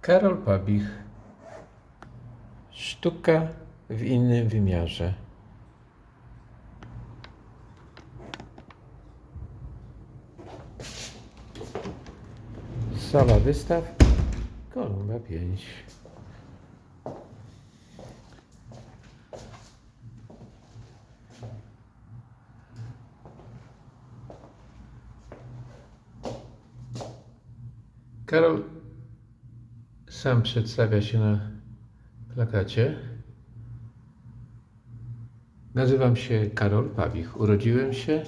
Karol Pabich. Sztuka w innym wymiarze. Sala wystaw Kolumba 5. Karol sam przedstawia się na plakacie. Nazywam się Karol Pawich. Urodziłem się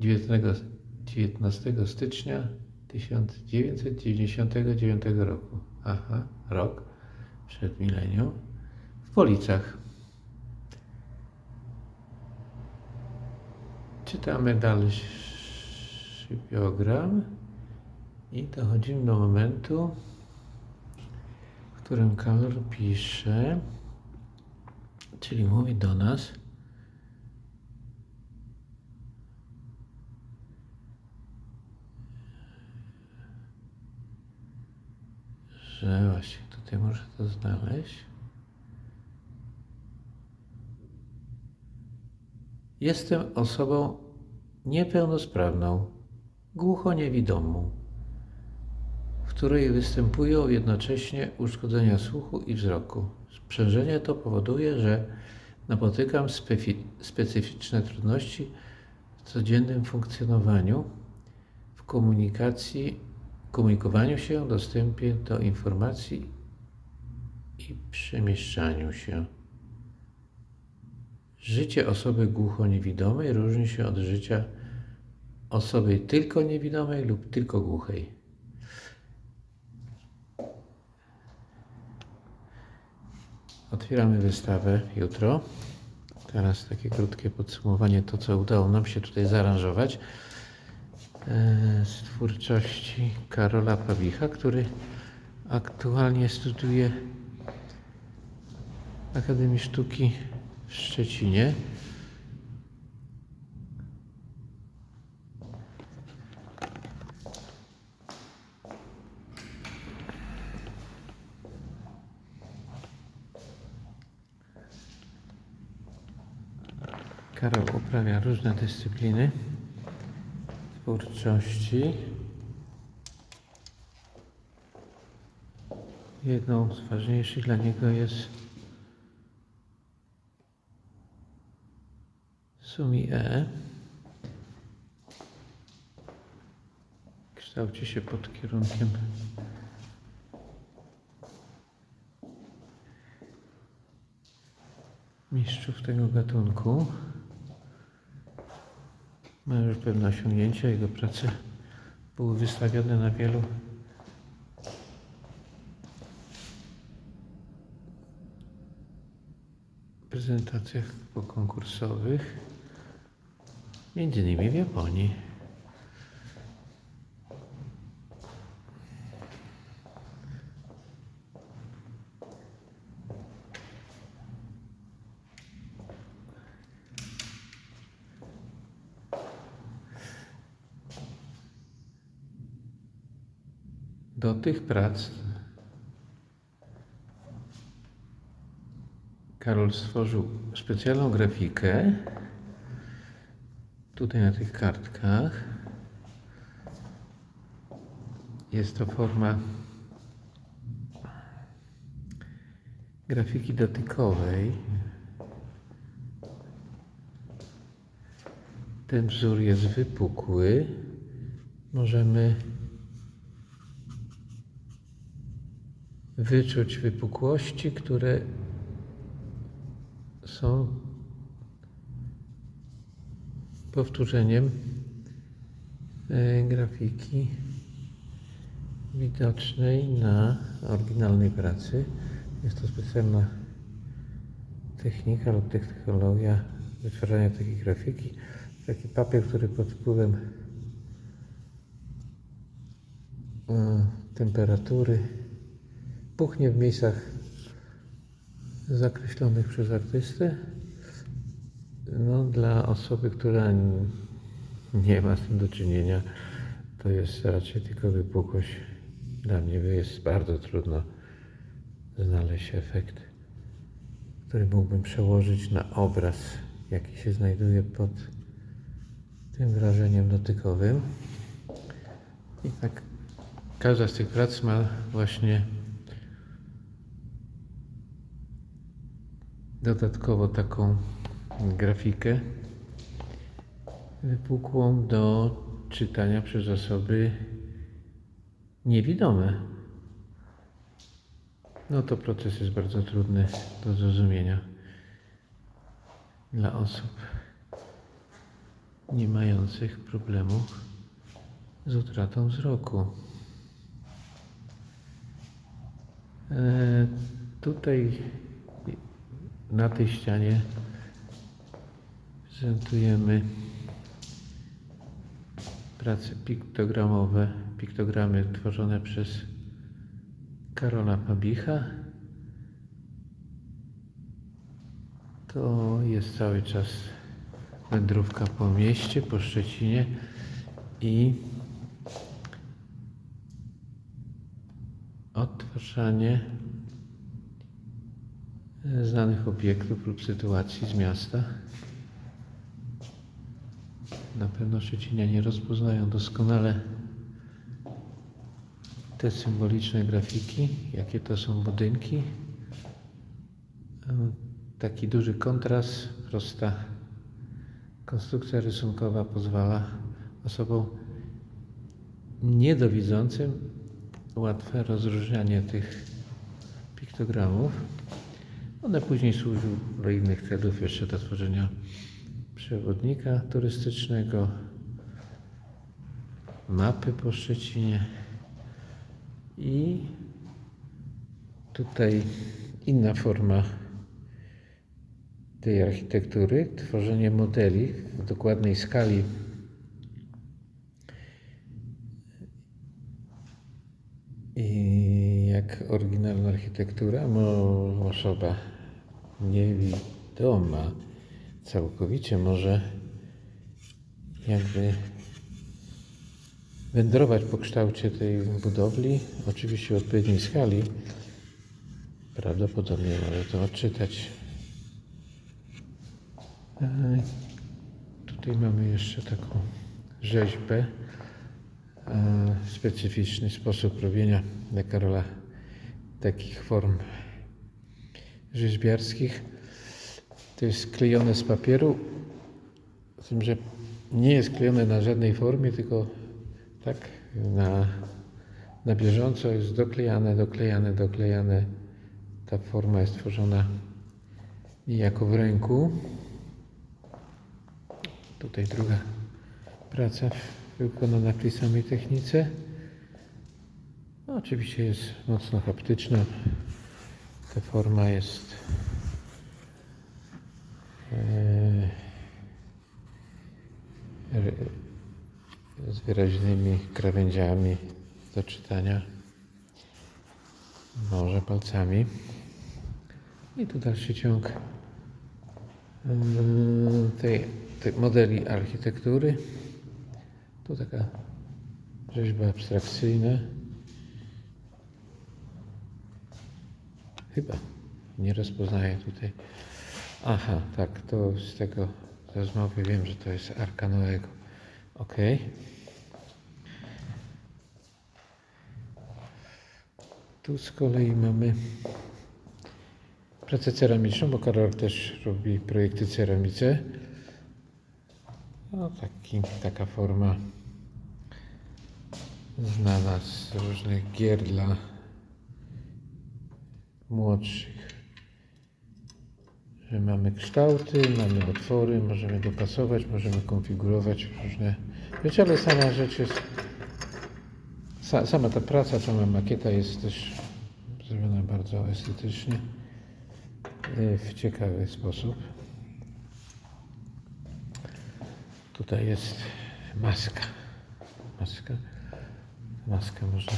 19, 19 stycznia 1999 roku. Aha, rok przed milenium. W Policach. Czytamy dalszy biogram i dochodzimy do momentu, którym Karol pisze, czyli mówi do nas, że właśnie tutaj muszę to znaleźć. Jestem osobą niepełnosprawną, głuchoniewidomą, w której występują jednocześnie uszkodzenia słuchu i wzroku. Sprzężenie to powoduje, że napotykam specyficzne trudności w codziennym funkcjonowaniu, w komunikacji, komunikowaniu się, dostępie do informacji i przemieszczaniu się. Życie osoby głuchoniewidomej różni się od życia osoby tylko niewidomej lub tylko głuchej. Otwieramy wystawę jutro. Teraz takie krótkie podsumowanie, to co udało nam się tutaj zaaranżować e, z twórczości Karola Pawicha, który aktualnie studiuje w Akademii Sztuki w Szczecinie. Karol uprawia różne dyscypliny twórczości. Jedną z ważniejszych dla niego jest Sumi E. Kształci się pod kierunkiem mistrzów tego gatunku. Ma już pewne osiągnięcia. Jego prace były wystawione na wielu prezentacjach pokonkursowych, między innymi w Japonii. Do tych prac Karol stworzył specjalną grafikę. Tutaj na tych kartkach jest to forma grafiki dotykowej. Ten wzór jest wypukły. Możemy wyczuć wypukłości, które są powtórzeniem e, grafiki widocznej na oryginalnej pracy. Jest to specjalna technika lub technologia wytwarzania takiej grafiki. Taki papier, który pod wpływem e, temperatury puchnie w miejscach zakreślonych przez artystę. No, dla osoby, która nie ma z tym do czynienia, to jest raczej tylko wypukłość Dla mnie jest bardzo trudno znaleźć efekt, który mógłbym przełożyć na obraz, jaki się znajduje pod tym wrażeniem dotykowym. I tak każda z tych prac ma właśnie dodatkowo taką grafikę wypukłą do czytania przez osoby niewidome. No to proces jest bardzo trudny do zrozumienia dla osób nie mających problemów z utratą wzroku. E, tutaj na tej ścianie prezentujemy prace piktogramowe, piktogramy tworzone przez Karola Pabicha. To jest cały czas wędrówka po mieście, po Szczecinie i odtwarzanie znanych obiektów lub sytuacji z miasta. Na pewno Szczecinianie rozpoznają doskonale te symboliczne grafiki, jakie to są budynki. Taki duży kontrast, prosta konstrukcja rysunkowa pozwala osobom niedowidzącym łatwe rozróżnianie tych piktogramów. One później służą do innych celów, jeszcze do tworzenia przewodnika turystycznego, mapy po Szczecinie i tutaj inna forma tej architektury, tworzenie modeli w dokładnej skali. I jak oryginalna architektura, osoba niewidoma całkowicie może jakby wędrować po kształcie tej budowli, oczywiście w odpowiedniej skali. Prawdopodobnie może to odczytać. Tutaj mamy jeszcze taką rzeźbę e, specyficzny sposób robienia Karola takich form rzeźbiarskich. To jest klejone z papieru, z tym, że nie jest klejone na żadnej formie, tylko tak na, na bieżąco jest doklejane, doklejane, doklejane. Ta forma jest tworzona niejako w ręku. Tutaj druga praca wykonana w tej samej technice. No, oczywiście jest mocno haptyczna. Ta forma jest e, z wyraźnymi krawędziami do czytania. Może palcami. I tu dalszy ciąg mm, tej, tej modeli architektury. Tu taka rzeźba abstrakcyjna. Chyba nie rozpoznaję tutaj. Aha, tak, to z tego rozmowy wiem, że to jest Arka Noego. Ok. Tu z kolei mamy pracę ceramiczną, bo Karol też robi projekty ceramice. No, taki, taka forma znana z różnych gier dla młodszych. Że mamy kształty, mamy otwory, możemy dopasować, możemy konfigurować różne rzeczy, ale sama rzecz jest, sa, sama ta praca, sama makieta jest też zrobiona bardzo estetycznie, y, w ciekawy sposób. Tutaj jest maska. Maska. Maskę można,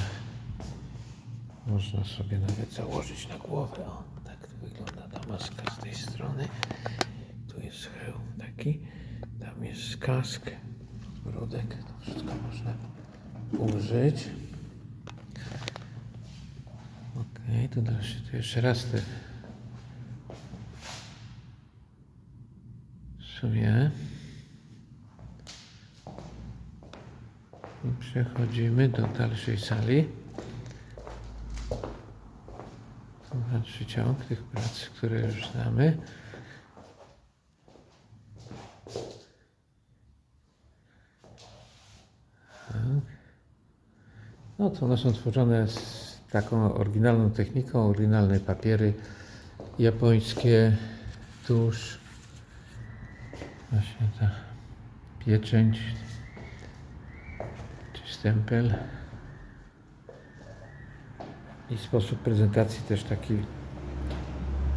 można sobie nawet założyć na głowę. O, tak to wygląda ta maska z tej strony. Tu jest hełm taki. Tam jest kask, podbródek. To wszystko można użyć. I tu dalszy, tu jeszcze raz te w sumie i przechodzimy do dalszej sali. Tu dalszy ciąg tych prac, które już znamy. No to one są tworzone z taką oryginalną techniką, oryginalne papiery japońskie, tusz, właśnie ta pieczęć czy stempel. I sposób prezentacji też taki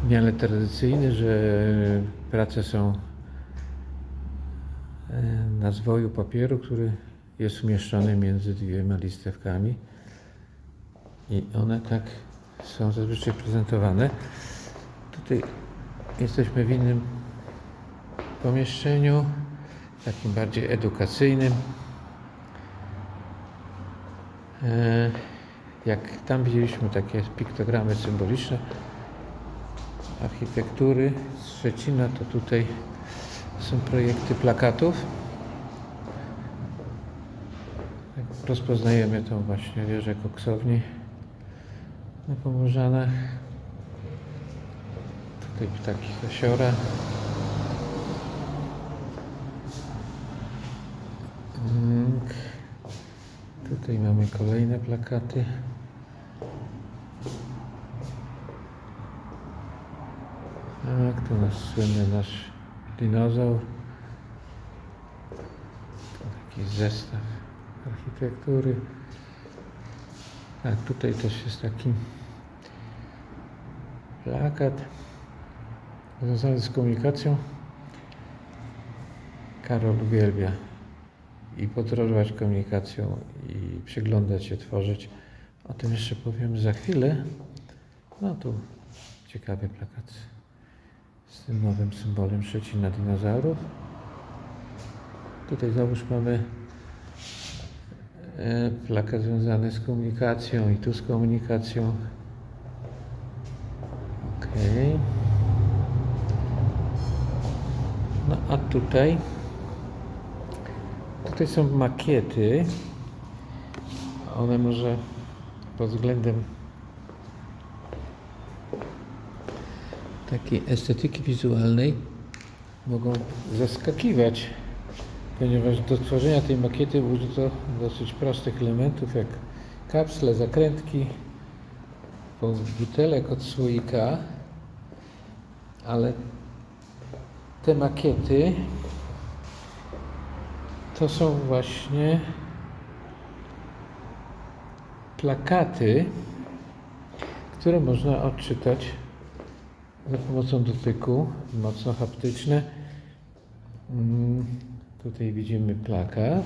w miarę tradycyjny, że prace są e, na zwoju papieru, który jest umieszczony między dwiema listewkami i one tak są zazwyczaj prezentowane. Tutaj jesteśmy w innym pomieszczeniu, takim bardziej edukacyjnym. E, Jak tam widzieliśmy takie piktogramy symboliczne architektury z Szczecina, to tutaj są projekty plakatów. Tak Rozpoznajemy tą właśnie wieżę koksowni na Pomorzanach. Tutaj ptaki kasiora. Mm. Tutaj mamy kolejne plakaty. Tak, tu nasz słynny nasz dinozaur. To taki zestaw architektury. Tak, tutaj też jest taki plakat związany z komunikacją. Karol uwielbia i podróżować komunikacją i przyglądać się, tworzyć. O tym jeszcze powiem za chwilę. No tu ciekawy plakat z tym nowym symbolem Szczecina dinozaurów. Tutaj załóż mamy e, plakat związany z komunikacją i tu z komunikacją. Okej. No a tutaj Tutaj są makiety. One może pod względem takiej estetyki wizualnej mogą zaskakiwać, ponieważ do tworzenia tej makiety użyto dosyć prostych elementów jak kapsle, zakrętki, butelek od słoika, ale te makiety to są właśnie plakaty, które można odczytać za pomocą dotyku, mocno haptyczne. Mm, Tutaj widzimy plakat,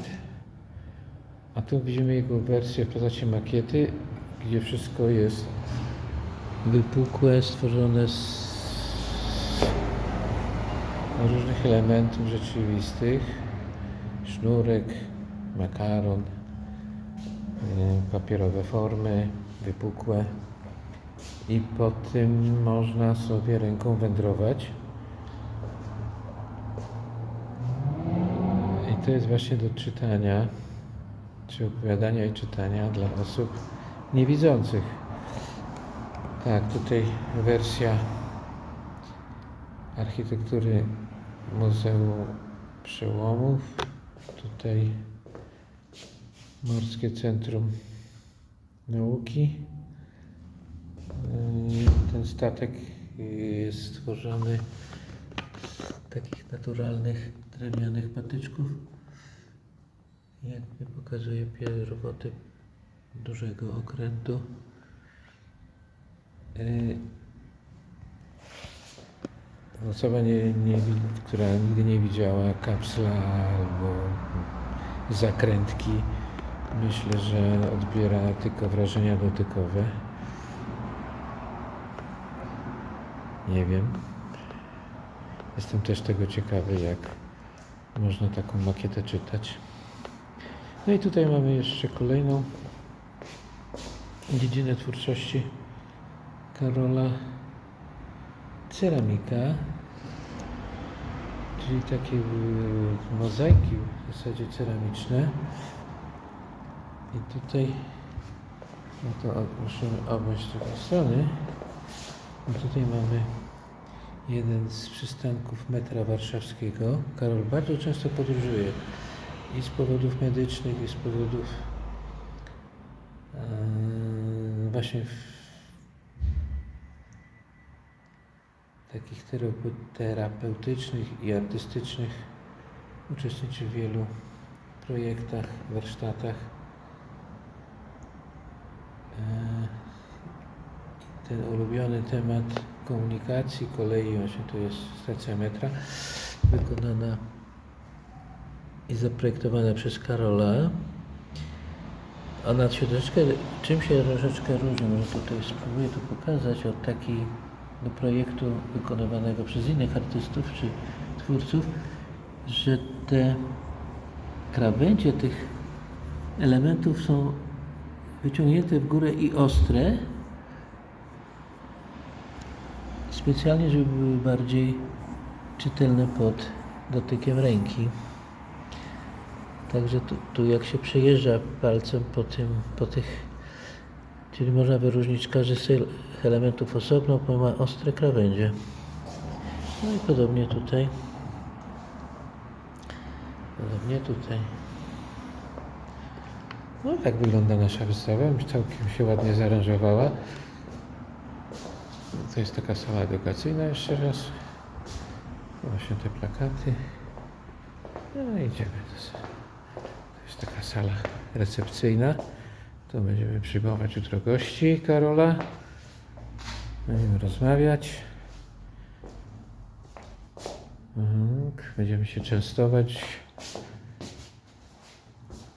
a tu widzimy jego wersję w postaci makiety, gdzie wszystko jest wypukłe, stworzone z różnych elementów rzeczywistych sznurek, makaron, y, papierowe formy wypukłe i po tym można sobie ręką wędrować. I to jest właśnie do czytania, czy opowiadania i czytania dla osób niewidzących. Tak, tutaj wersja architektury Muzeum Przełomów. Tutaj Morskie Centrum Nauki. Yy, Ten statek jest stworzony z takich naturalnych drewnianych patyczków. Jakby pokazuje pierwoty dużego okrętu. Yy, Osoba, nie, nie, która nigdy nie widziała kapsla albo zakrętki, myślę, że odbiera tylko wrażenia dotykowe. Nie wiem. Jestem też tego ciekawy, jak można taką makietę czytać. No i tutaj mamy jeszcze kolejną dziedzinę twórczości Karola ceramika, czyli takie y, mozaiki w zasadzie ceramiczne. I tutaj, no to musimy obejść z drugiej strony. I tutaj mamy jeden z przystanków metra warszawskiego. Karol bardzo często podróżuje i z powodów medycznych, i z powodów e, właśnie takich terapeu- terapeutycznych i artystycznych. Uczestniczy w wielu projektach, warsztatach. E, ten ulubiony temat komunikacji, kolei, właśnie to jest stacja metra, wykonana i zaprojektowana przez Karola. Ona się troszeczkę, czym się troszeczkę różni, może tutaj spróbuję to pokazać, od takiego projektu wykonywanego przez innych artystów czy twórców, że te krawędzie tych elementów są wyciągnięte w górę i ostre, specjalnie, żeby były bardziej czytelne pod dotykiem ręki. Także tu, tu jak się przejeżdża palcem po, tym, po tych, czyli można wyróżnić każdy z tych elementów osobno, bo ma ostre krawędzie. No i podobnie tutaj. Podobnie tutaj. No tak wygląda nasza wystawa. Całkiem się ładnie zaaranżowała. To jest taka sala edukacyjna jeszcze raz. Właśnie te plakaty. No idziemy. To jest taka sala recepcyjna. Tu będziemy przyjmować jutro gości Karola. Będziemy rozmawiać. Mhm, Będziemy się częstować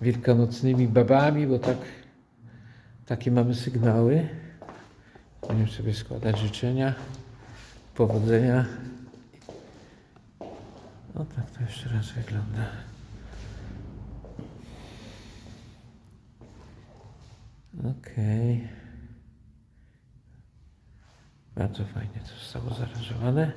wielkanocnymi babami, bo tak takie mamy sygnały. Będziemy sobie składać życzenia, powodzenia. O tak to jeszcze raz wygląda. Okej. Bardzo fajnie to zostało zaaranżowane.